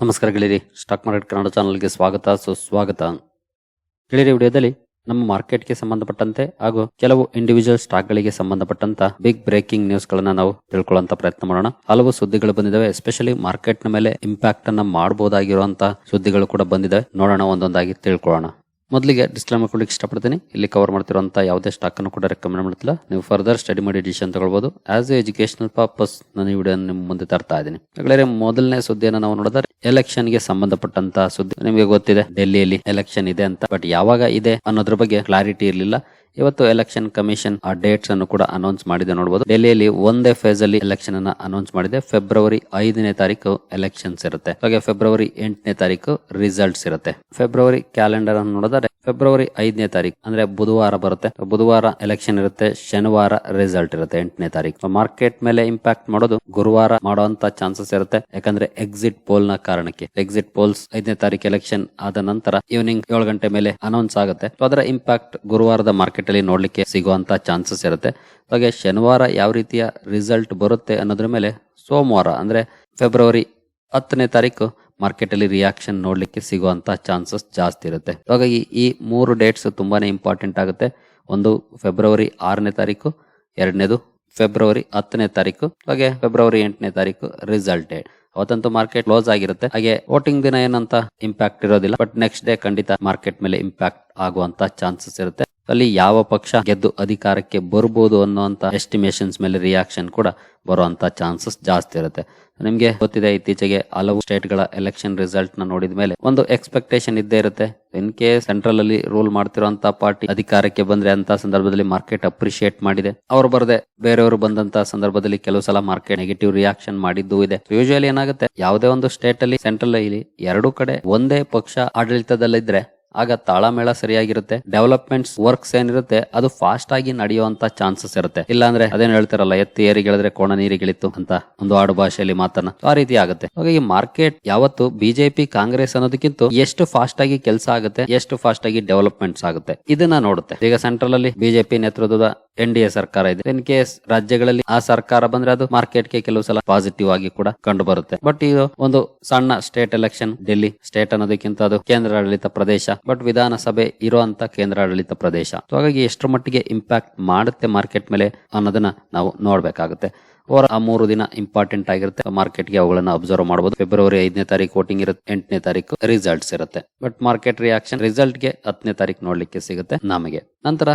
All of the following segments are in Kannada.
ನಮಸ್ಕಾರ ಗೆಳೆಯರಿ, ಸ್ಟಾಕ್ ಮಾರ್ಕೆಟ್ ಕನ್ನಡ ಚಾನಲ್ಗೆ ಸ್ವಾಗತ, ಸುಸ್ವಾಗತ. ಗೆಳೆಯರಿ ವಿಡಿಯೋದಲ್ಲಿ ನಮ್ಮ ಮಾರ್ಕೆಟ್ಗೆ ಸಂಬಂಧಪಟ್ಟಂತೆ ಹಾಗೂ ಕೆಲವು ಇಂಡಿವಿಜುವಲ್ ಸ್ಟಾಕ್ಗಳಿಗೆ ಸಂಬಂಧಪಟ್ಟಂತ ಬಿಗ್ ಬ್ರೇಕಿಂಗ್ ನ್ಯೂಸ್ ಗಳನ್ನ ನಾವು ತಿಳ್ಕೊಳ್ಳುವಂತ ಪ್ರಯತ್ನ ಮಾಡೋಣ. ಹಲವು ಸುದ್ದಿಗಳು ಬಂದಿದ್ದಾವೆ ಎಸ್ಪೆಷಲಿ ಮಾರ್ಕೆಟ್ನ ಮೇಲೆ ಇಂಪ್ಯಾಕ್ಟ್ ಅನ್ನ ಮಾಡಬಹುದಾಗಿರುವಂತಹ ಸುದ್ದಿಗಳು ಕೂಡ ಬಂದಿದೆ ನೋಡೋಣ, ಒಂದೊಂದಾಗಿ ತಿಳ್ಕೊಳ್ಳೋಣ. ಮೊದಲಿಗೆ ಡಿಸ್ಕ್ಲೇಮರ್ ಕೊಡ್ಲಿಕ್ಕೆ ಇಷ್ಟಪಡ್ತೀನಿ. ಇಲ್ಲಿ ಕವರ್ ಮಾಡ್ತಿರುವಂಥ ಯಾವುದೇ ಸ್ಟಾಕ್ ಅನ್ನು ಕೂಡ ರೆಕಮೆಂಡ್ ಮಾಡ್ತಿಲ್ಲ. ನೀವು ಫರ್ದರ್ ಸ್ಟಡಿ ಮಾಡಿ ಡಿಸಿಷನ್ ತಗೊಳ್ಬೋದು. ಆಸ್ ಎ ಎಜುಕೇಶನಲ್ ಪರ್ಪಸ್ ನಾನು ಈ ವಿಡಿಯೋ ನಿಮ್ಮ ಮುಂದೆ ತರ್ತಾ ಇದ್ದೀನಿ. ಹಾಗಾದ್ರೆ ಮೊದಲನೇ ಸುದ್ದಿಯನ್ನು ನಾವು ನೋಡಿದ್ರೆ ಎಲೆಕ್ಷನ್ಗೆ ಸಂಬಂಧಪಟ್ಟಂತ ಸುದ್ದಿ ನಿಮಗೆ ಗೊತ್ತಿದೆ. ಡೆಲ್ಲಿಯಲ್ಲಿ ಎಲೆಕ್ಷನ್ ಇದೆ ಅಂತ. ಬಟ್ ಯಾವಾಗ ಇದೆ ಅನ್ನೋದ್ರ ಬಗ್ಗೆ ಕ್ಲಾರಿಟಿ ಇರಲಿಲ್ಲ. ಇವತ್ತು ಎಲೆಕ್ಷನ್ ಕಮಿಷನ್ ಆ ಡೇಟ್ಸ್ ಅನ್ನು ಕೂಡ ಅನೌನ್ಸ್ ಮಾಡಿದೆ ನೋಡಬಹುದು ಡೆಲ್ಲಿಯಲ್ಲಿ ಒಂದೇ ಫೇಸ್ ಅಲ್ಲಿ ಎಲೆಕ್ಷನ್ ಅನ್ನ ಅನೌನ್ಸ್ ಮಾಡಿದೆ. ಫೆಬ್ರವರಿ ಐದನೇ ತಾರೀಕು ಎಲೆಕ್ಷನ್ಸ್ ಇರುತ್ತೆ. ಹಾಗೆ ಫೆಬ್ರವರಿ ಎಂಟನೇ ತಾರೀಕು ರಿಸಲ್ಟ್ಸ್ ಇರುತ್ತೆ. ಫೆಬ್ರವರಿ ಕ್ಯಾಲೆಂಡರ್ ಅನ್ನು ನೋಡಿದ್ರೆ ಫೆಬ್ರವರಿ ಐದನೇ ತಾರೀಕು ಅಂದ್ರೆ ಬುಧವಾರ ಬರುತ್ತೆ. ಬುಧವಾರ ಎಲೆಕ್ಷನ್ ಇರುತ್ತೆ. ಶನಿವಾರ ರಿಸಲ್ಟ್ ಇರುತ್ತೆ ಎಂಟನೇ ತಾರೀಕು. ಮಾರ್ಕೆಟ್ ಮೇಲೆ ಇಂಪ್ಯಾಕ್ಟ್ ಮಾಡೋದು ಗುರುವಾರ ಮಾಡುವಂತ ಚಾನ್ಸಸ್ ಇರುತ್ತೆ. ಯಾಕಂದ್ರೆ ಎಕ್ಸಿಟ್ ಪೋಲ್ನ ಕಾರಣಕ್ಕೆ. ಎಕ್ಸಿಟ್ ಪೋಲ್ಸ್ ಐದನೇ ತಾರೀಕು ಎಲೆಕ್ಷನ್ ಆದ ನಂತರ ಈವ್ನಿಂಗ್ ಏಳು ಗಂಟೆ ಮೇಲೆ ಅನೌನ್ಸ್ ಆಗುತ್ತೆ. ಅದರ ಇಂಪ್ಯಾಕ್ಟ್ ಗುರುವಾರದ ಮಾರ್ಕೆಟ್ ಅಲ್ಲಿ ನೋಡ್ಲಿಕ್ಕೆ ಸಿಗುವಂತ ಚಾನ್ಸಸ್ ಇರುತ್ತೆ. ಹಾಗೆ ಶನಿವಾರ ಯಾವ ರೀತಿಯ ರಿಸಲ್ಟ್ ಬರುತ್ತೆ ಅನ್ನೋದ್ರ ಮೇಲೆ ಸೋಮವಾರ ಅಂದ್ರೆ ಫೆಬ್ರವರಿ ಹತ್ತನೇ ತಾರೀಕು ಮಾರ್ಕೆಟ್ ಅಲ್ಲಿ ರಿಯಾಕ್ಷನ್ ನೋಡ್ಲಿಕ್ಕೆ ಸಿಗುವಂತ ಚಾನ್ಸಸ್ ಜಾಸ್ತಿ ಇರುತ್ತೆ. ಹಾಗಾಗಿ ಈ ಮೂರು ಡೇಟ್ಸ್ ತುಂಬಾನೇ ಇಂಪಾರ್ಟೆಂಟ್ ಆಗುತ್ತೆ. ಒಂದು ಫೆಬ್ರವರಿ ಆರನೇ ತಾರೀಕು, ಎರಡನೇದು ಫೆಬ್ರವರಿ ಹತ್ತನೇ ತಾರೀಕು, ಹಾಗೆ ಫೆಬ್ರವರಿ ಎಂಟನೇ ತಾರೀಕು ರಿಸಲ್ಟ್ ಡೇಟ್ ಅವತ್ತಂತೂ ಮಾರ್ಕೆಟ್ ಕ್ಲೋಸ್ ಆಗಿರುತ್ತೆ. ಹಾಗೆ ವೋಟಿಂಗ್ ದಿನ ಏನಂತ ಇಂಪ್ಯಾಕ್ಟ್ ಇರೋದಿಲ್ಲ ಬಟ್ ನೆಕ್ಸ್ಟ್ ಡೇ ಖಂಡಿತ ಮಾರ್ಕೆಟ್ ಮೇಲೆ ಇಂಪ್ಯಾಕ್ಟ್ ಆಗುವಂತ ಚಾನ್ಸಸ್ ಇರುತ್ತೆ. ಅಲ್ಲಿ ಯಾವ ಪಕ್ಷ ಗೆದ್ದು ಅಧಿಕಾರಕ್ಕೆ ಬರ್ಬೋದು ಅನ್ನುವಂತ ಎಸ್ಟಿಮೇಷನ್ಸ್ ಮೇಲೆ ರಿಯಾಕ್ಷನ್ ಕೂಡ ಬರುವಂತ ಚಾನ್ಸಸ್ ಜಾಸ್ತಿ ಇರುತ್ತೆ. ನಿಮ್ಗೆ ಗೊತ್ತಿದೆ ಇತ್ತೀಚೆಗೆ ಹಲವು ಸ್ಟೇಟ್ಗಳ ಎಲೆಕ್ಷನ್ ರಿಸಲ್ಟ್ನ ನೋಡಿದ ಮೇಲೆ ಒಂದು ಎಕ್ಸ್ಪೆಕ್ಟೇಷನ್ ಇದ್ದೇ ಇರುತ್ತೆ. ಇನ್ ಕೇಸ್ ಸೆಂಟ್ರಲ್ ಅಲ್ಲಿ ರೂಲ್ ಮಾಡ್ತಿರುವಂತ ಪಾರ್ಟಿ ಅಧಿಕಾರಕ್ಕೆ ಬಂದ್ರೆ ಅಂತ ಸಂದರ್ಭದಲ್ಲಿ ಮಾರ್ಕೆಟ್ ಅಪ್ರಿಶಿಯೇಟ್ ಮಾಡಿದೆ. ಅವ್ರು ಬರದೆ ಬೇರೆಯವರು ಬಂದಂತ ಸಂದರ್ಭದಲ್ಲಿ ಕೆಲವು ಸಲ ಮಾರ್ಕೆಟ್ ನೆಗೆಟಿವ್ ರಿಯಾಕ್ಷನ್ ಮಾಡಿದ್ದು ಇದೆ. ಯೂಶುವಲಿ ಏನಾಗುತ್ತೆ? ಯಾವುದೇ ಒಂದು ಸ್ಟೇಟ್ ಅಲ್ಲಿ ಸೆಂಟ್ರಲ್ ಅಲ್ಲಿ ಎರಡು ಕಡೆ ಒಂದೇ ಪಕ್ಷ ಆಡಳಿತದಲ್ಲಿದ್ರೆ ಆಗ ತಾಳಮೇಳ ಸರಿಯಾಗಿರುತ್ತೆ. ಡೆವಲಪ್ಮೆಂಟ್ಸ್ ವರ್ಕ್ಸ್ ಏನಿರುತ್ತೆ, ಅದು ಫಾಸ್ಟ್ ಆಗಿ ನಡೆಯುವಂತ ಚಾನ್ಸಸ್ ಇರುತ್ತೆ. ಇಲ್ಲಾಂದ್ರೆ ಅದೇನು ಹೇಳ್ತಾರಲ್ಲ, ಎತ್ತಿ ಏರಿ ಗೆಳೆದ್ರೆ ಕೋಣ ನೀರಿಗಿಳಿತು ಅಂತ ಒಂದು ಆಡು ಭಾಷೆಯಲ್ಲಿ ಮಾತನ್ನ. ಆ ರೀತಿ ಆಗುತ್ತೆ. ಹಾಗಾಗಿ ಮಾರ್ಕೆಟ್ ಯಾವತ್ತು ಬಿಜೆಪಿ ಕಾಂಗ್ರೆಸ್ ಅನ್ನೋದಕ್ಕಿಂತ ಎಷ್ಟು ಫಾಸ್ಟ್ ಆಗಿ ಕೆಲಸ ಆಗುತ್ತೆ, ಎಷ್ಟು ಫಾಸ್ಟ್ ಆಗಿ ಡೆವಲಪ್ಮೆಂಟ್ಸ್ ಆಗುತ್ತೆ, ಇದನ್ನ ನೋಡುತ್ತೆ. ಈಗ ಸೆಂಟ್ರಲ್ ಅಲ್ಲಿ ಬಿಜೆಪಿ ನೇತೃತ್ವದ ಎನ್ ಡಿ ಎ ಸರ್ಕಾರ ಇದೆ. ಇನ್ ಕೇಸ್ ರಾಜ್ಯಗಳಲ್ಲಿ ಆ ಸರ್ಕಾರ ಬಂದ್ರೆ ಅದು ಮಾರ್ಕೆಟ್ಗೆ ಕೆಲವು ಸಲ ಪಾಸಿಟಿವ್ ಆಗಿ ಕೂಡ ಕಂಡು ಬರುತ್ತೆ. ಬಟ್ ಇದು ಒಂದು ಸಣ್ಣ ಸ್ಟೇಟ್ ಎಲೆಕ್ಷನ್ ಡೆಲ್ಲಿ ಸ್ಟೇಟ್ ಅನ್ನೋದಕ್ಕಿಂತ ಅದು ಕೇಂದ್ರಾಡಳಿತ ಪ್ರದೇಶ ಬಟ್ ವಿಧಾನಸಭೆ ಇರುವಂತ ಕೇಂದ್ರಾಡಳಿತ ಪ್ರದೇಶ. ಹಾಗಾಗಿ ಎಷ್ಟರ ಮಟ್ಟಿಗೆ ಇಂಪ್ಯಾಕ್ಟ್ ಮಾಡುತ್ತೆ ಮಾರ್ಕೆಟ್ ಮೇಲೆ ಅನ್ನೋದನ್ನ ನಾವು ನೋಡ್ಬೇಕಾಗುತ್ತೆ. ಅವರ ಆ ಮೂರು ದಿನ ಇಂಪಾರ್ಟೆಂಟ್ ಆಗಿರುತ್ತೆ. ಮಾರ್ಕೆಟ್ಗೆ ಅವುಗಳನ್ನ ಅಬ್ಸರ್ವ್ ಮಾಡಬಹುದು ಫೆಬ್ರವರಿ ಐದನೇ ತಾರೀಕು ವೋಟಿಂಗ್ ಇರುತ್ತೆ, ಎಂಟನೇ ತಾರೀಕು ರಿಸಲ್ಟ್ಸ್ ಇರುತ್ತೆ. ಬಟ್ ಮಾರ್ಕೆಟ್ ರಿಯಾಕ್ಷನ್ ರಿಸಲ್ಟ್ಗೆ ಹತ್ತನೇ ತಾರೀಕು ನೋಡ್ಲಿಕ್ಕೆ ಸಿಗುತ್ತೆ ನಮಗೆ. ನಂತರ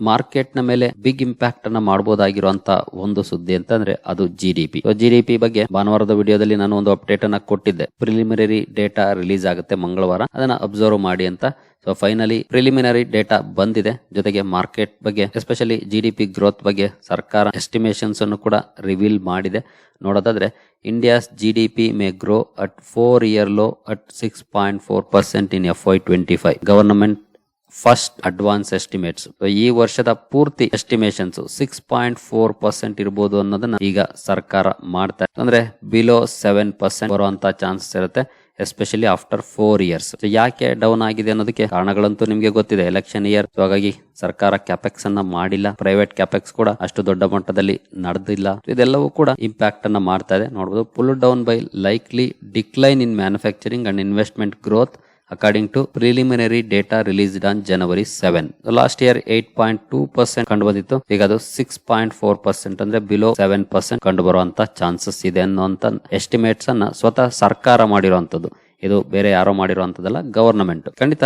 ಮಾರ್ಕೆಟ್ನ ಮೇಲೆ ಬಿಗ್ ಇಂಪ್ಯಾಕ್ಟ್ ಅನ್ನ ಮಾಡಬಹುದಾಗಿರುವಂತ ಒಂದು ಸುದ್ದಿ ಅಂತಂದ್ರೆ ಅದು ಜಿ ಡಿ ಪಿ ಬಗ್ಗೆ ಭಾನುವಾರದ ವಿಡಿಯೋದಲ್ಲಿ ನಾನು ಒಂದು ಅಪ್ಡೇಟ್ ಅನ್ನ ಕೊಟ್ಟಿದ್ದೆ. ಪ್ರಿಲಿಮಿನರಿ ಡೇಟಾ ರಿಲೀಸ್ ಆಗುತ್ತೆ ಮಂಗಳವಾರ. ಅದನ್ನ ಅಬ್ಸರ್ವ್ ಮಾಡಿ ಅಂತ. ಸೊ ಫೈನಲಿ ಪ್ರಿಲಿಮಿನರಿ ಡೇಟಾ ಬಂದಿದೆ. ಜೊತೆಗೆ ಮಾರ್ಕೆಟ್ ಬಗ್ಗೆ ಎಸ್ಪೆಷಲಿ ಜಿ ಡಿ ಗ್ರೋತ್ ಬಗ್ಗೆ ಸರ್ಕಾರ ಎಸ್ಟಿಮೇಷನ್ಸ್ ಅನ್ನು ಕೂಡ ರಿವೀಲ್ ಮಾಡಿದೆ. ನೋಡೋದಾದ್ರೆ India's G D P may grow at four year low at six point four percent in F I twenty five government first advance estimates ಈ ವರ್ಷದ ಪೂರ್ತಿ estimations six point four percent ಇರಬಹುದು ಅನ್ನೋದನ್ನ ಈಗ ಸರ್ಕಾರ ಮಾಡ್ತಾ. ಅಂದ್ರೆ ಬಿಲೋ ಸೆವೆನ್ ಪರ್ಸೆಂಟ್ ಬರುವಂತ ಚಾನ್ಸಸ್ ಇರುತ್ತೆ ಎಸ್ಪೆಷಲಿ ಆಫ್ಟರ್ ಫೋರ್ ಇಯರ್ಸ್ ಯಾಕೆ ಡೌನ್ ಆಗಿದೆ ಅನ್ನೋದಕ್ಕೆ ಕಾರಣಗಳಂತೂ ನಿಮಗೆ ಗೊತ್ತಿದೆ. ಎಲೆಕ್ಷನ್ ಇಯರ್ ಹಾಗಾಗಿ ಸರ್ಕಾರ ಕ್ಯಾಪೆಕ್ಸ್ ಅನ್ನ ಮಾಡಿಲ್ಲ. ಪ್ರೈವೇಟ್ ಕ್ಯಾಪೆಕ್ಸ್ ಕೂಡ ಅಷ್ಟು ದೊಡ್ಡ ಮಟ್ಟದಲ್ಲಿ ನಡೆದಿಲ್ಲ. ಇದೆಲ್ಲವೂ ಕೂಡ ಇಂಪ್ಯಾಕ್ಟ್ ಅನ್ನ ಮಾಡ್ತಾ ಇದೆ. ನೋಡಬಹುದು pull down by likely decline in manufacturing and investment growth according to preliminary data released on January seven last year eight point two percent ಕಂಡು ಬಂದಿತ್ತು ಈಗ ಅದು ಸಿಕ್ಸ್ ಪಾಯಿಂಟ್ ಫೋರ್ ಪರ್ಸೆಂಟ್ ಅಂದ್ರೆ ಬಿಲೋ ಸೆವೆನ್ ಪರ್ಸೆಂಟ್ ಕಂಡು ಬರುವಂತ ಚಾನ್ಸಸ್ ಇದೆ ಅನ್ನುವಂತ ಎಸ್ಟಿಮೇಟ್ಸ್ ಅನ್ನ ಸ್ವತಃ ಸರ್ಕಾರ ಮಾಡಿರುವಂತದ್ದು ಇದು ಬೇರೆ ಯಾರೋ ಮಾಡಿರುವಂತದಲ್ಲ ಗವರ್ನಮೆಂಟ್ ಖಂಡಿತ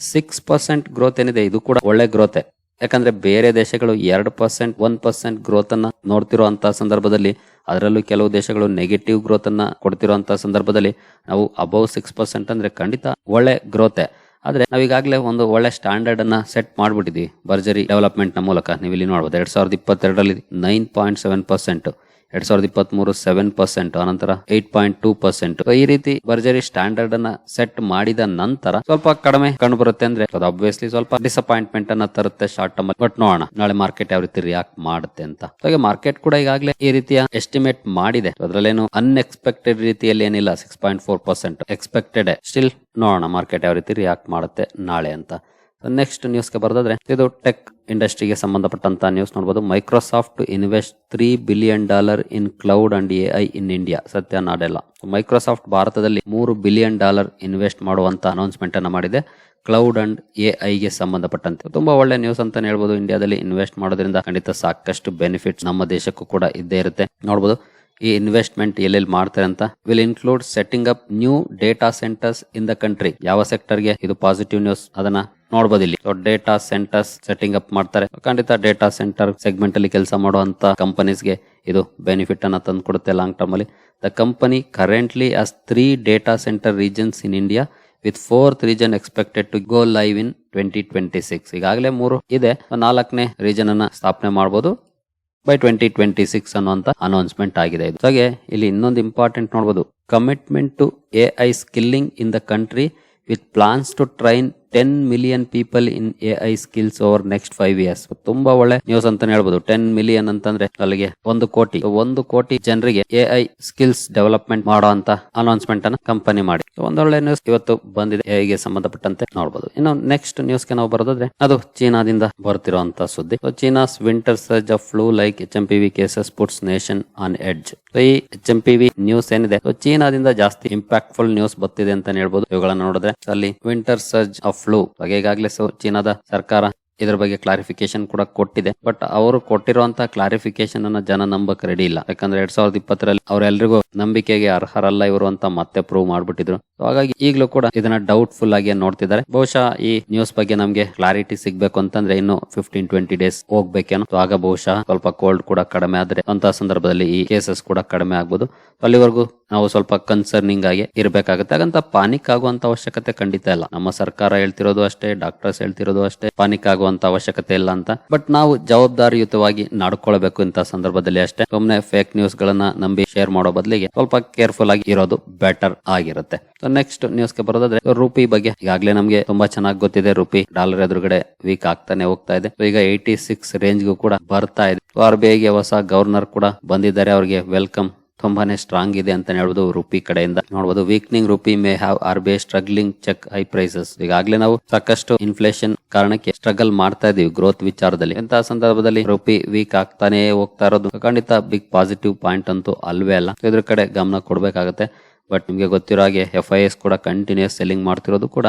ಸಿಕ್ಸ್ ಪರ್ಸೆಂಟ್ ಗ್ರೋತ್ ಏನಿದೆ, ಇದು ಕೂಡ ಒಳ್ಳೆ ಗ್ರೋತೆ ಯಾಕಂದ್ರೆ ಬೇರೆ ದೇಶಗಳು ಎರಡು ಪರ್ಸೆಂಟ್ ಒನ್ ಪರ್ಸೆಂಟ್ ಗ್ರೋತ್ ಅನ್ನ ನೋಡ್ತಿರುವಂತ ಸಂದರ್ಭದಲ್ಲಿ, ಅದರಲ್ಲೂ ಕೆಲವು ದೇಶಗಳು ನೆಗೆಟಿವ್ ಗ್ರೋತ್ ಅನ್ನ ಕೊಡ್ತಿರುವಂತ ಸಂದರ್ಭದಲ್ಲಿ ನಾವು ಅಬೌವ್ ಸಿಕ್ಸ್ ಪರ್ಸೆಂಟ್ ಅಂದ್ರೆ ಖಂಡಿತ ಒಳ್ಳೆ ಗ್ರೋತೆ ಆದ್ರೆ ನಾವೀಗಾಗಲೇ ಒಂದು ಒಳ್ಳೆ ಸ್ಟ್ಯಾಂಡರ್ಡ್ ಅನ್ನ ಸೆಟ್ ಮಾಡ್ಬಿಟ್ಟಿದ್ವಿ. ಭರ್ಜರಿ ಡೆವಲಪ್ಮೆಂಟ್ನ ಮೂಲಕ. ನೀವು ಇಲ್ಲಿ ನೋಡಬಹುದು ಎರಡ್ ಸಾವಿರದ ಇಪ್ಪತ್ತೆರಡರಲ್ಲಿ ನೈನ್ ಪಾಯಿಂಟ್ ಸೆವೆನ್ ಪರ್ಸೆಂಟ್ ಎರಡ್ ಸಾವಿರದ ಇಪ್ಪತ್ತ್ ಮೂರು ಸೆವೆನ್ ಪರ್ಸೆಂಟ್ ಅನಂತರ ಏಟ್ ಪಾಯಿಂಟ್ ಟೂ ಪರ್ಸೆಂಟ್ ಈ ರೀತಿ ಭರ್ಜರಿ ಸ್ಟ್ಯಾಂಡರ್ಡ್ ಅನ್ನ ಸೆಟ್ ಮಾಡಿದ ನಂತರ ಸ್ವಲ್ಪ ಕಡಿಮೆ ಕಂಡು ಬರುತ್ತೆ ಅಂದ್ರೆ ಅದು ಅಬ್ವಿಯಸ್ಲಿ ಸ್ವಲ್ಪ ಡಿಸಪಾಯಿಂಟ್ಮೆಂಟ್ ಅನ್ನ ತರುತ್ತೆ ಶಾರ್ಟ್ ಟರ್ಮ್ ಬಟ್ ನೋಡೋಣ, ನಾಳೆ ಮಾರ್ಕೆಟ್ ಯಾವ ರೀತಿ ರಿಯಾಕ್ಟ್ ಮಾಡುತ್ತೆ ಅಂತ. ಹಾಗೆ ಮಾರ್ಕೆಟ್ ಕೂಡ ಈಗಾಗಲೇ ಈ ರೀತಿಯ ಎಸ್ಟಿಮೇಟ್ ಮಾಡಿದೆ. ಅದರಲ್ಲೇನು ಅನ್ಎಕ್ಸ್ಪೆಕ್ಟೆಡ್ ರೀತಿಯಲ್ಲಿ ಏನಿಲ್ಲ six point four percent expected still ನೋಡೋಣ ಮಾರ್ಕೆಟ್ ಯಾವ ರೀತಿ ರಿಯಾಕ್ಟ್ ಮಾಡುತ್ತೆ ನಾಳೆ ಅಂತ. ನೆಕ್ಸ್ಟ್ ನ್ಯೂಸ್ಗೆ ಬರೋದಾದ್ರೆ, ಇದು ಟೆಕ್ ಇಂಡಸ್ಟ್ರಿಗೆ ಸಂಬಂಧಪಟ್ಟಂತ ನ್ಯೂಸ್ ನೋಡಬಹುದು Microsoft invest three billion dollar in cloud and A I in India Satya Nadella. Microsoft ಭಾರತದಲ್ಲಿ ಮೂರು ಬಿಲಿಯನ್ ಡಾಲರ್ ಇನ್ವೆಸ್ಟ್ ಮಾಡುವಂತ ಅನೌನ್ಸ್ಮೆಂಟ್ ಅನ್ನು ಮಾಡಿದೆ. ಕ್ಲೌಡ್ ಅಂಡ್ ಎ ಐಗೆ ಸಂಬಂಧಪಟ್ಟಂತೆ. ತುಂಬಾ ಒಳ್ಳೆ ನ್ಯೂಸ್ ಅಂತಾನೆ ಹೇಳ್ಬೋದು. ಇಂಡಿಯಾದಲ್ಲಿ ಇನ್ವೆಸ್ಟ್ ಮಾಡೋದ್ರಿಂದ ಖಂಡಿತ ಸಾಕಷ್ಟು ಬೆನಿಫಿಟ್ಸ್ ನಮ್ಮ ದೇಶಕ್ಕೂ ಕೂಡ ಇದ್ದೇ ಇರುತ್ತೆ. ನೋಡಬಹುದು ಈ ಇನ್ವೆಸ್ಟ್ಮೆಂಟ್ ಎಲ್ಲೆಲ್ಲಿ ಮಾಡ್ತಾರೆ ಅಂತ. Will include setting up new data centers in the country ಯಾವ ಸೆಕ್ಟರ್ಗೆ ಇದು ಪಾಸಿಟಿವ್ ನ್ಯೂಸ್ ಅದನ್ನ ನೋಡಬಹುದು ಇಲ್ಲಿ. ಡೇಟಾ ಸೆಂಟರ್ಸ್ ಸೆಟ್ಟಿಂಗ್ ಅಪ್ ಮಾಡ್ತಾರೆ. ಖಂಡಿತ ಡೇಟಾ ಸೆಂಟರ್ ಸೆಗ್ಮೆಂಟ್ ಅಲ್ಲಿ ಕೆಲಸ ಮಾಡುವಂತ ಕಂಪನೀಸ್ಗೆ ಇದು ಬೆನಿಫಿಟ್ ಅನ್ನ ತಂದ್ಕೊಡುತ್ತೆ ಲಾಂಗ್ ಟರ್ಮ್ ಅಲ್ಲಿ. The company currently as three data center regions in India with fourth region expected to go live in twenty twenty six ಈಗಾಗಲೇ ಮೂರು ಇದೆ. ನಾಲ್ಕನೇ ರೀಜನ್ ಅನ್ನ ಸ್ಥಾಪನೆ ಮಾಡಬಹುದು ಬೈ ಟ್ವೆಂಟಿ ಟ್ವೆಂಟಿ ಸಿಕ್ಸ್ ಅನ್ನುವಂತ ಅನೌನ್ಸ್ಮೆಂಟ್ ಆಗಿದೆ ಇದು. ಹಾಗೆ ಇಲ್ಲಿ ಇನ್ನೊಂದು ಇಂಪಾರ್ಟೆಂಟ್ ನೋಡಬಹುದು commitment to A I skilling in the country with plans to train ten million people in A I skills over next five years ತುಂಬಾ ಒಳ್ಳೆ ನ್ಯೂಸ್ ಅಂತಾನೆ ಹೇಳ್ಬೋದು. ಟೆನ್ ಮಿಲಿಯನ್ ಅಂತಂದ್ರೆ ಅಲ್ಲಿಗೆ ಒಂದು ಕೋಟಿ. ಒಂದು ಕೋಟಿ ಜನರಿಗೆ ಎ ಐ ಸ್ಕಿಲ್ಸ್ ಡೆವಲಪ್ಮೆಂಟ್ ಮಾಡೋ ಅಂತ ಅನೌನ್ಸ್ಮೆಂಟ್ ಅನ್ನ ಕಂಪನಿ ಮಾಡಿ. ಒಂದೊಳ್ಳೆ ನ್ಯೂಸ್ ಇವತ್ತು ಬಂದಿದೆ AI ಗೆ ಸಂಬಂಧಪಟ್ಟಂತೆ ನೋಡಬಹುದು ಇನ್ನು ನೆಕ್ಸ್ಟ್ ನ್ಯೂಸ್ಗೆ ನಾವು ಬರೋದಾದ್ರೆ ಅದು ಚೀನಾದಿಂದ ಬರ್ತಿರುವಂತ ಸುದ್ದಿ. China's winter surge of flu like H M P cases puts nation on edge ಈ ಎಚ್ ಎಂ ಪಿ ನ್ಯೂಸ್ ಏನಿದೆ? ಚೀನಾದಿಂದ ಜಾಸ್ತಿ ಇಂಪ್ಯಾಕ್ಟ್ಫುಲ್ ನ್ಯೂಸ್ ಬರ್ತಿದೆ ಅಂತ ಹೇಳ್ಬೋದು. ಇವುಗಳನ್ನ ನೋಡಿದ್ರೆ ಅಲ್ಲಿ ವಿಂಟರ್ ಸರ್ಜ್ ಆಫ್ ಫ್ಲೂ. ಈಗಾಗಲೇ ಸೊ ಚೀನಾದ ಸರ್ಕಾರ ಇದ್ರ ಬಗ್ಗೆ ಕ್ಲಾರಿಫಿಕೇಶನ್ ಕೂಡ ಕೊಟ್ಟಿದೆ. ಬಟ್ ಅವರು ಕೊಟ್ಟಿರುವಂತಹ ಕ್ಲಾರಿಫಿಕೇಶನ್ ಅನ್ನ ಜನ ನಂಬಕ್ ರೆಡಿ ಇಲ್ಲ. ಯಾಕಂದ್ರೆ ಎರಡ್ ಸಾವಿರದ ಇಪ್ಪತ್ತರಲ್ಲಿ ಅವರೆಲ್ಲರಿಗೂ ನಂಬಿಕೆಗೆ ಅರ್ಹರಲ್ಲ ಇವರು ಅಂತ ಮತ್ತೆ ಪ್ರೂವ್ ಮಾಡ್ಬಿಟ್ಟಿದ್ರು. ಹಾಗಾಗಿ ಈಗಲೂ ಕೂಡ ಇದನ್ನ ಡೌಟ್ಫುಲ್ ಆಗಿ ನೋಡ್ತಿದ್ದಾರೆ. ಬಹುಶಃ ಈ ನ್ಯೂಸ್ ಬಗ್ಗೆ ನಮಗೆ ಕ್ಲಾರಿಟಿ ಸಿಗ್ಬೇಕು ಅಂತಂದ್ರೆ ಇನ್ನು ಫಿಫ್ಟೀನ್ ಟ್ವೆಂಟಿ ಡೇಸ್ ಹೋಗ್ಬೇಕೇನೋ. ಆಗ ಬಹುಶಃ ಸ್ವಲ್ಪ ಕೋಲ್ಡ್ ಕೂಡ ಕಡಿಮೆ ಆದ್ರೆ ಅಂತ ಸಂದರ್ಭದಲ್ಲಿ ಈ ಕೇಸಸ್ ಕೂಡ ಕಡಿಮೆ ಆಗ್ಬೋದು. ಅಲ್ಲಿವರೆಗೂ ನಾವು ಸ್ವಲ್ಪ ಕನ್ಸರ್ನಿಂಗ್ ಆಗಿ ಇರಬೇಕಾಗುತ್ತೆ. ಹಾಗಂತ ಪಾನಿಕ್ ಆಗುವಂತ ಅವಶ್ಯಕತೆ ಖಂಡಿತ ಇಲ್ಲ. ನಮ್ಮ ಸರ್ಕಾರ ಹೇಳ್ತಿರೋದು ಅಷ್ಟೇ ಡಾಕ್ಟರ್ಸ್ ಹೇಳ್ತಿರೋದು ಅಷ್ಟೇ ಪಾನಿಕ್ ಆಗುವಂತ ಅವಶ್ಯಕತೆ ಇಲ್ಲ ಅಂತ. ಬಟ್ ನಾವು ಜವಾಬ್ದಾರಿಯುತವಾಗಿ ನಾಡ್ಕೊಳ್ಬೇಕು ಇಂತ ಸಂದರ್ಭದಲ್ಲಿ ಅಷ್ಟೇ. ಸುಮ್ಮನೆ ಫೇಕ್ ನ್ಯೂಸ್ ಗಳನ್ನ ನಂಬಿ ಶೇರ್ ಮಾಡೋ ಬದಲಿಗೆ ಸ್ವಲ್ಪ ಕೇರ್ಫುಲ್ ಆಗಿ ಇರೋದು ಬೆಟರ್ ಆಗಿರುತ್ತೆ. ನೆಕ್ಸ್ಟ್ ನ್ಯೂಸ್ಗೆ ಬರೋದಾದ್ರೆ, ರೂಪಿ ಬಗ್ಗೆ ಈಗಾಗಲೇ ನಮಗೆ ತುಂಬಾ ಚೆನ್ನಾಗಿ ಗೊತ್ತಿದೆ. ರೂಪಿ ಡಾಲರ್ ಎದುರುಗಡೆ ವೀಕ್ ಆಗ್ತಾನೆ ಹೋಗ್ತಾ ಇದೆ. ಈಗ ಏಯ್ಟಿ ಸಿಕ್ಸ್ ರೇಂಜ್ಗೂ ಕೂಡ ಬರ್ತಾ ಇದೆ. ಆರ್ ಬಿ ಐಗೆ ಹೊಸ ಗವರ್ನರ್ ಕೂಡ ಬಂದಿದ್ದಾರೆ. ಅವರಿಗೆ ವೆಲ್ಕಮ್ ತುಂಬಾನೇ ಸ್ಟ್ರಾಂಗ್ ಇದೆ ಅಂತ ಹೇಳ್ಬೋದು ರುಪಿ ಕಡೆಯಿಂದ. ನೋಡಬಹುದು weakening rupee may have R B struggling check high prices ಈಗಾಗಲೇ ನಾವು ಸಾಕಷ್ಟು ಇನ್ಫ್ಲೇಷನ್ ಕಾರಣಕ್ಕೆ ಸ್ಟ್ರಗಲ್ ಮಾಡ್ತಾ ಇದೀವಿ ಗ್ರೋತ್ ವಿಚಾರದಲ್ಲಿ. ಇಂತಹ ಸಂದರ್ಭದಲ್ಲಿ ರುಪಿ ವೀಕ್ ಆಗ್ತಾನೆ ಹೋಗ್ತಾ ಇರೋದು. ಖಂಡಿತ ಬಿಗ್ ಪಾಸಿಟಿವ್ ಪಾಯಿಂಟ್ ಅಂತೂ ಅಲ್ವೇ ಅಲ್ಲ. ಇದ್ರ ಕಡೆ ಗಮನ ಕೊಡ್ಬೇಕಾಗತ್ತೆ. ಬಟ್ ನಿಮ್ಗೆ ಗೊತ್ತಿರೋ ಹಾಗೆ ಎಫ್ ಐ ಎಸ್ ಕೂಡ ಕಂಟಿನ್ಯೂಸ್ ಸೆಲ್ಲಿಂಗ್ ಮಾಡ್ತಿರೋದು ಕೂಡ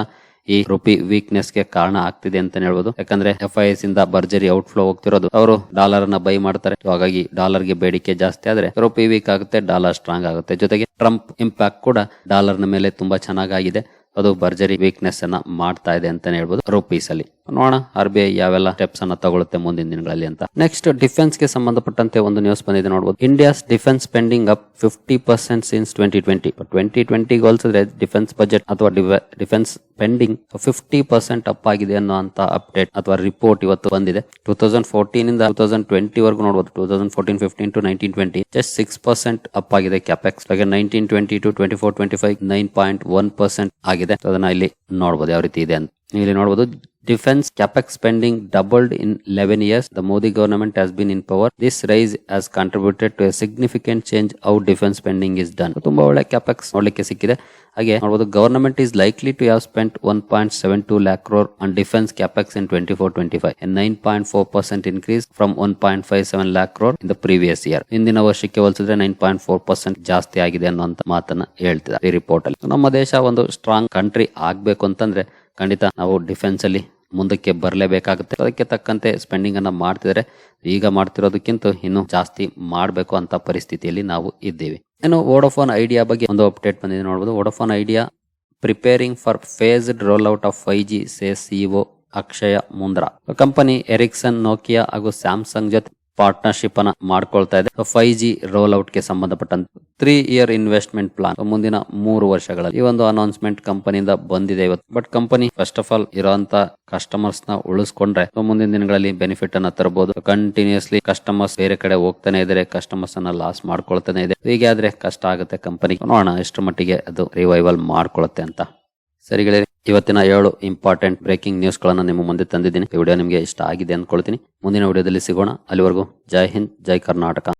ಈ ರುಪಿ ವೀಕ್ನೆಸ್ಗೆ ಕಾರಣ ಆಗ್ತಿದೆ ಅಂತ ಹೇಳ್ಬೋದು. ಯಾಕಂದ್ರೆ ಎಫ್ ಐ ಎಸ್ ಇಂದ ಭರ್ಜರಿ ಔಟ್ಫ್ಲೋ ಹೋಗ್ತಿರೋದು. ಅವರು ಡಾಲರ್ ಅನ್ನ ಬೈ ಮಾಡ್ತಾರೆ. ಹಾಗಾಗಿ ಡಾಲರ್ಗೆ ಬೇಡಿಕೆ ಜಾಸ್ತಿ ಆದ್ರೆ ರುಪಿ ವೀಕ್ ಆಗುತ್ತೆ ಡಾಲರ್ ಸ್ಟ್ರಾಂಗ್ ಆಗುತ್ತೆ. ಜೊತೆಗೆ ಟ್ರಂಪ್ ಇಂಪ್ಯಾಕ್ಟ್ ಕೂಡ ಡಾಲರ್ನ ಮೇಲೆ ತುಂಬಾ ಚೆನ್ನಾಗಿದೆ ಅದು ಭರ್ಜರಿ ವೀಕ್ನೆಸ್ ಅನ್ನ ಮಾಡ್ತಾ ಇದೆ ಅಂತಾನೆ ಹೇಳ್ಬೋದು ರುಪೀಸ್ ಅಲ್ಲಿ ನೋಡೋಣ. ಆರ್ ಬಿ ಐ ಯಾವೆಲ್ಲ ಸ್ಟೆಪ್ಸ್ ಅನ್ನ ತಗೊಳುತ್ತೆ ಮುಂದಿನ ದಿನಗಳಲ್ಲಿ ಅಂತ. ನೆಕ್ಸ್ಟ್ ಡಿಫೆನ್ಸ್ಗೆ ಸಂಬಂಧಪಟ್ಟಂತೆ ಒಂದು ನ್ಯೂಸ್ ಬಂದಿದೆ ನೋಡಬಹುದು India's defence spending up fifty percent since twenty twenty twenty twenty ಹೋಲಿಸಿದ್ರೆ ಡಿಫೆನ್ಸ್ ಬಜೆಟ್ ಅಥವಾ defence pending fifty percent up ಆಗಿದೆ ಅನ್ನೋ ಅಂತ ಅಪ್ಡೇಟ್ ಅಥವಾ ರಿಪೋರ್ಟ್ ಇವತ್ತು ಬಂದಿದೆ. ಟೂ ತೌಸಂಡ್ ಫೋರ್ಟೀನ್ ಇಂದ ಟೂ ತೌಸಂಡ್ ಟ್ವೆಂಟಿ ವರೆಗೂ ನೋಡಬಹುದು two thousand fourteen fifteen to nineteen twenty just six percent up ಆಗಿದೆ ಕ್ಯಾಪೆಕ್ಸ್ ಹಾಗೆ nineteen twenty to twenty four twenty five nine point one percent ಆಗಿದೆ. ಅದನ್ನ ಇಲ್ಲಿ ನೋಡಬಹುದು ಯಾವ ರೀತಿ ಇದೆ ಅಂತ. ಇಲ್ಲಿ ನೋಡಬಹುದು defence capex spending doubled in eleven years the Modi government has been in power this rise has contributed to a significant change out defence spending is done ತುಂಬಾ ಒಳ್ಳೆ ಕ್ಯಾಪೆಕ್ಸ್ ನೋಡಲಿಕ್ಕೆ ಸಿಕ್ಕಿದೆ. ಹಾಗೆ ನೋಡಬಹುದು government is likely to have spent one point seven two lakh crore on defence capex in twenty four twenty five nine point four percent increase from one point five seven lakh crore in the previous year ಹಿಂದಿನ ವರ್ಷಕ್ಕೆ ಹೋಲಿಸಿದ್ರೆ ನೈನ್ ಪಾಯಿಂಟ್ ಫೋರ್ ಪರ್ಸೆಂಟ್ ಜಾಸ್ತಿ ಆಗಿದೆ ಅನ್ನುವಂತ ಮಾತನ್ನ ಹೇಳ್ತಿದ್ದಾರೆ ಈ ರಿಪೋರ್ಟ್ ಅಲ್ಲಿ. ನಮ್ಮ ದೇಶ ಒಂದು ಸ್ಟ್ರಾಂಗ್ ಕಂಟ್ರಿ ಆಗ್ಬೇಕು ಅಂತಂದ್ರೆ ಖಂಡಿತ ನಾವು ಡಿಫೆನ್ಸ್ ಅಲ್ಲಿ ಮುಂದಕ್ಕೆ ಬರಲೇಬೇಕಾಗುತ್ತೆ. ಅದಕ್ಕೆ ತಕ್ಕಂತೆ ಸ್ಪೆಂಡಿಂಗ್ ಅನ್ನ ಮಾಡ್ತಿದ್ರೆ. ಈಗ ಮಾಡ್ತಿರೋದಕ್ಕಿಂತ ಇನ್ನು ಜಾಸ್ತಿ ಮಾಡಬೇಕು ಅಂತ ಪರಿಸ್ಥಿತಿಯಲ್ಲಿ ನಾವು ಇದ್ದೀವಿ. ಇನ್ನು ವೋಡೋಫೋನ್ ಐಡಿಯಾ ಬಗ್ಗೆ ಒಂದು ಅಪ್ಡೇಟ್ ಬಂದಿದೆ ನೋಡಬಹುದು Vodafone Idea preparing for phased roll out of five G say CEO Akshaya Moondra company Ericsson Nokia ಹಾಗೂ ಸ್ಯಾಮ್ಸಂಗ್ ಜೊತೆ ಪಾರ್ಟ್ನರ್ಶಿಪ್ ಅನ್ನ ಮಾಡ್ಕೊಳ್ತಾ ಇದೆ. ಫೈವ್ ಜಿ ರೋಲ್ ಔಟ್ಗೆ ಸಂಬಂಧಪಟ್ಟಂತ ತ್ರೀ ಇಯರ್ ಇನ್ವೆಸ್ಟ್ಮೆಂಟ್ ಪ್ಲಾನ್ ಮುಂದಿನ ಮೂರು ವರ್ಷಗಳಲ್ಲಿ ಈ ಒಂದು ಅನೌನ್ಸ್ಮೆಂಟ್ ಕಂಪನಿಯಿಂದ ಬಂದಿದೆ ಇವತ್ತು. But company first of all ಇರೋಂತ ಕಸ್ಟಮರ್ಸ್ನ ಉಳಿಸ್ಕೊಂಡ್ರೆ ಮುಂದಿನ ದಿನಗಳಲ್ಲಿ ಬೆನಿಫಿಟ್ ಅನ್ನ ತರಬಹುದು ಕಂಟಿನ್ಯೂಸ್ಲಿ ಕಸ್ಟಮರ್ಸ್ ಬೇರೆ ಕಡೆ ಹೋಗ್ತಾನೆ ಇದ್ರೆ ಕಸ್ಟಮರ್ಸ್ ಅನ್ನ ಲಾಸ್ ಮಾಡ್ಕೊಳ್ತಾನೆ ಇದೆ. ಹೀಗೆ ಆದ್ರೆ ಕಷ್ಟ ಆಗುತ್ತೆ ಕಂಪನಿ ನೋಡೋಣ ಎಷ್ಟು ಮಟ್ಟಿಗೆ ಅದು ರಿವೈವಲ್ ಮಾಡ್ಕೊಳುತ್ತೆ ಅಂತ. ಸರಿ ಗೆಳೆಯರೆ, ಇವತ್ತಿನ ಏಳು ಇಂಪಾರ್ಟೆಂಟ್ ಬ್ರೇಕಿಂಗ್ ನ್ಯೂಸ್ ಗಳನ್ನ ನಿಮ್ಮ ಮುಂದೆ ತಂದಿದ್ದೀನಿ. ಈ ವಿಡಿಯೋ ನಿಮಗೆ ಇಷ್ಟ ಆಗಿದೆ ಅಂದ್ಕೊಳ್ತೀನಿ. ಮುಂದಿನ ವಿಡಿಯೋದಲ್ಲಿ ಸಿಗೋಣ. ಅಲ್ಲಿವರೆಗೂ ಜೈ ಹಿಂದ್, ಜೈ ಕರ್ನಾಟಕ.